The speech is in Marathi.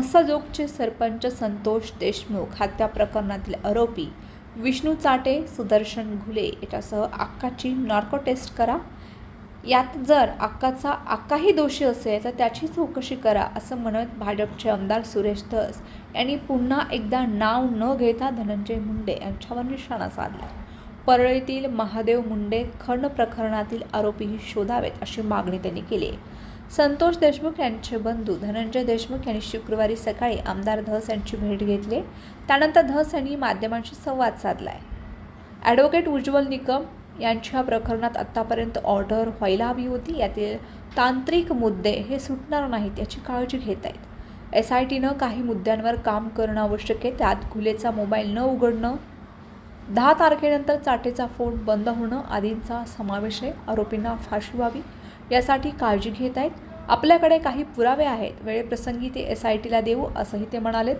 मस्साजोगचे सरपंच संतोष देशमुख हत्या प्रकरणातील आरोपी विष्णू चाटे सुदर्शन घुले याच्यासह अक्काची नॉर्को टेस्ट करा. यात जर अक्काचा अक्काही दोषी असेल तर त्याची चौकशी करा असं म्हणत भाजपचे आमदार सुरेश धस यांनी पुन्हा एकदा नाव न घेता धनंजय मुंडे यांच्यावर निशाणा साधला. परळीतील महादेव मुंडे खंड प्रकरणातील आरोपीही शोधावेत अशी मागणी त्यांनी केली संतोष देशमुख यांचे बंधू धनंजय देशमुख यांनी शुक्रवारी सकाळी आमदार धस यांची भेट घेतली. त्यानंतर धस यांनी माध्यमांशी संवाद साधला आहे ॲडव्होकेट उज्ज्वल निकम यांच्या प्रकरणात आत्तापर्यंत ऑर्डर व्हायला हवी होती. यातील तांत्रिक मुद्दे हे सुटणार नाहीत याची काळजी घेत आहेत. एस आय टीनं काही मुद्द्यांवर काम करणं आवश्यक आहे. त्यात खुलेचा मोबाईल न उघडणं दहा तारखेनंतर चाटेचा फोन बंद होणं आदींचा समावेश आहे. आरोपींना फाशी व्हावी यासाठी काळजी घेत आहेत. आपल्याकडे काही पुरावे आहेत. वेळेप्रसंगी ते एस आय टीला देऊ असंही ते म्हणालेत.